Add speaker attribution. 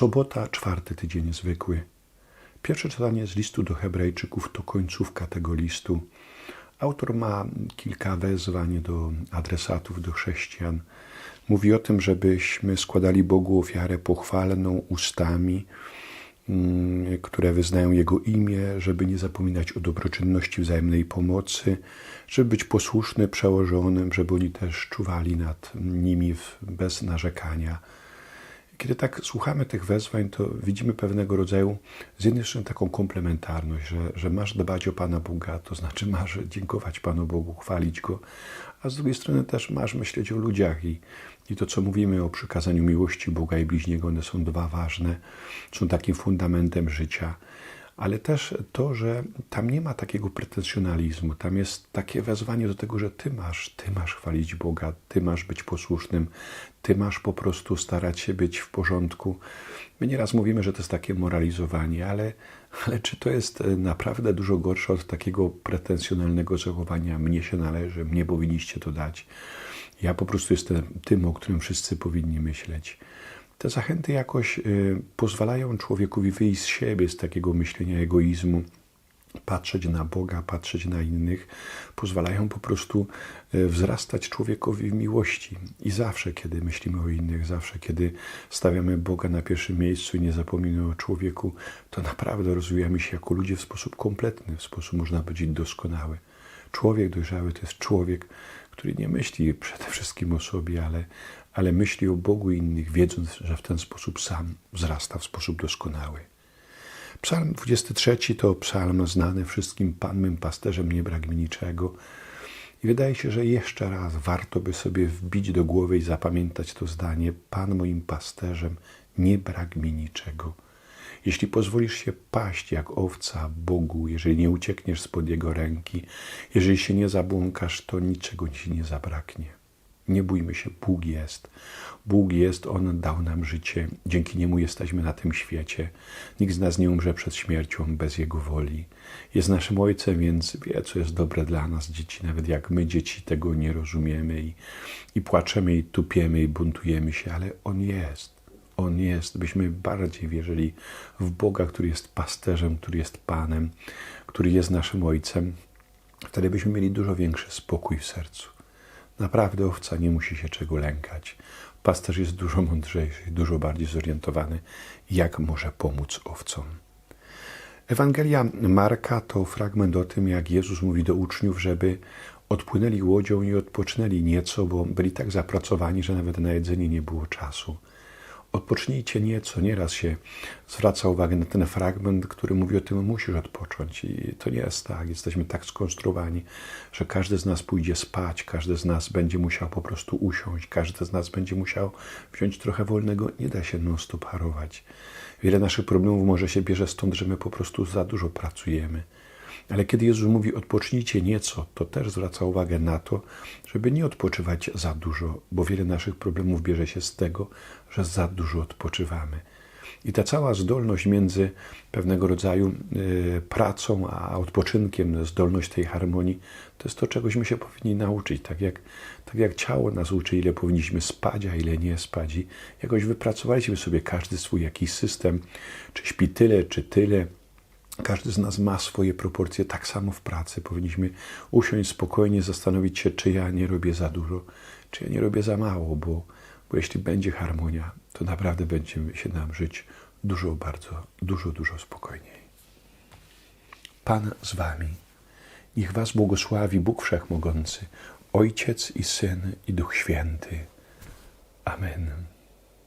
Speaker 1: Sobota, czwarty tydzień zwykły. Pierwsze czytanie z listu do Hebrajczyków to końcówka tego listu. Autor ma kilka wezwań do adresatów, do chrześcijan. Mówi o tym, żebyśmy składali Bogu ofiarę pochwalną ustami, mm, które wyznają Jego imię, żeby nie zapominać o dobroczynności wzajemnej pomocy, żeby być posłuszny przełożonym, żeby oni też czuwali nad nimi bez narzekania. Kiedy tak słuchamy tych wezwań, to widzimy pewnego rodzaju, z jednej strony taką komplementarność, że, że masz dbać o Pana Boga, to znaczy masz dziękować Panu Bogu, chwalić Go, a z drugiej strony też masz myśleć o ludziach i, i to, co mówimy o przykazaniu miłości Boga i bliźniego, one są dwa ważne, są takim fundamentem życia ale też to, że tam nie ma takiego pretensjonalizmu, tam jest takie wezwanie do tego, że ty masz, ty masz chwalić Boga, ty masz być posłusznym, ty masz po prostu starać się być w porządku. My nieraz mówimy, że to jest takie moralizowanie, ale, ale czy to jest e, naprawdę dużo gorsze od takiego pretensjonalnego zachowania? Mnie się należy, mnie powinniście to dać. Ja po prostu jestem tym, o którym wszyscy powinni myśleć. Te zachęty jakoś y, pozwalają człowiekowi wyjść z siebie, z takiego myślenia egoizmu, patrzeć na Boga, patrzeć na innych, pozwalają po prostu y, wzrastać człowiekowi w miłości. I zawsze, kiedy myślimy o innych, zawsze, kiedy stawiamy Boga na pierwszym miejscu i nie zapominamy o człowieku, to naprawdę rozwijamy się jako ludzie w sposób kompletny, w sposób można powiedzieć doskonały. Człowiek dojrzały to jest człowiek, który nie myśli przede wszystkim o sobie, ale, ale myśli o Bogu i innych, wiedząc, że w ten sposób sam wzrasta w sposób doskonały. Psalm 23 to psalm znany wszystkim Pan pasterzem, nie brak mi niczego. I wydaje się, że jeszcze raz warto by sobie wbić do głowy i zapamiętać to zdanie: Pan moim pasterzem, nie brak mi niczego. Jeśli pozwolisz się paść jak owca Bogu, jeżeli nie uciekniesz spod Jego ręki, jeżeli się nie zabłąkasz, to niczego ci nie zabraknie. Nie bójmy się, Bóg jest. Bóg jest, On dał nam życie. Dzięki Niemu jesteśmy na tym świecie. Nikt z nas nie umrze przed śmiercią bez Jego woli. Jest naszym Ojcem, więc wie, co jest dobre dla nas, dzieci, nawet jak my, dzieci, tego nie rozumiemy i, i płaczemy, i tupiemy, i buntujemy się, ale On jest. On jest, byśmy bardziej wierzyli w Boga, który jest pasterzem, który jest Panem, który jest naszym Ojcem. Wtedy byśmy mieli dużo większy spokój w sercu. Naprawdę owca nie musi się czego lękać. Pasterz jest dużo mądrzejszy, dużo bardziej zorientowany, jak może pomóc owcom. Ewangelia Marka to fragment o tym, jak Jezus mówi do uczniów, żeby odpłynęli łodzią i odpocznęli nieco, bo byli tak zapracowani, że nawet na jedzenie nie było czasu. Odpocznijcie nieco. Nieraz się zwraca uwagę na ten fragment, który mówi o tym, musisz odpocząć. I to nie jest tak. Jesteśmy tak skonstruowani, że każdy z nas pójdzie spać, każdy z nas będzie musiał po prostu usiąść, każdy z nas będzie musiał wziąć trochę wolnego. Nie da się non-stop harować. Wiele naszych problemów może się bierze stąd, że my po prostu za dużo pracujemy. Ale kiedy Jezus mówi odpocznijcie nieco, to też zwraca uwagę na to, żeby nie odpoczywać za dużo, bo wiele naszych problemów bierze się z tego, że za dużo odpoczywamy. I ta cała zdolność między pewnego rodzaju y, pracą a odpoczynkiem, zdolność tej harmonii, to jest to, czegośmy się powinni nauczyć. Tak jak, tak jak ciało nas uczy, ile powinniśmy spać, a ile nie spać. I jakoś wypracowaliśmy sobie każdy swój jakiś system, czy śpi tyle, czy tyle, każdy z nas ma swoje proporcje, tak samo w pracy. Powinniśmy usiąść spokojnie, zastanowić się, czy ja nie robię za dużo, czy ja nie robię za mało, bo, bo jeśli będzie harmonia, to naprawdę będzie się nam żyć dużo, bardzo, dużo, dużo spokojniej. Pan z Wami. Niech Was błogosławi Bóg Wszechmogący, Ojciec i Syn i Duch Święty. Amen.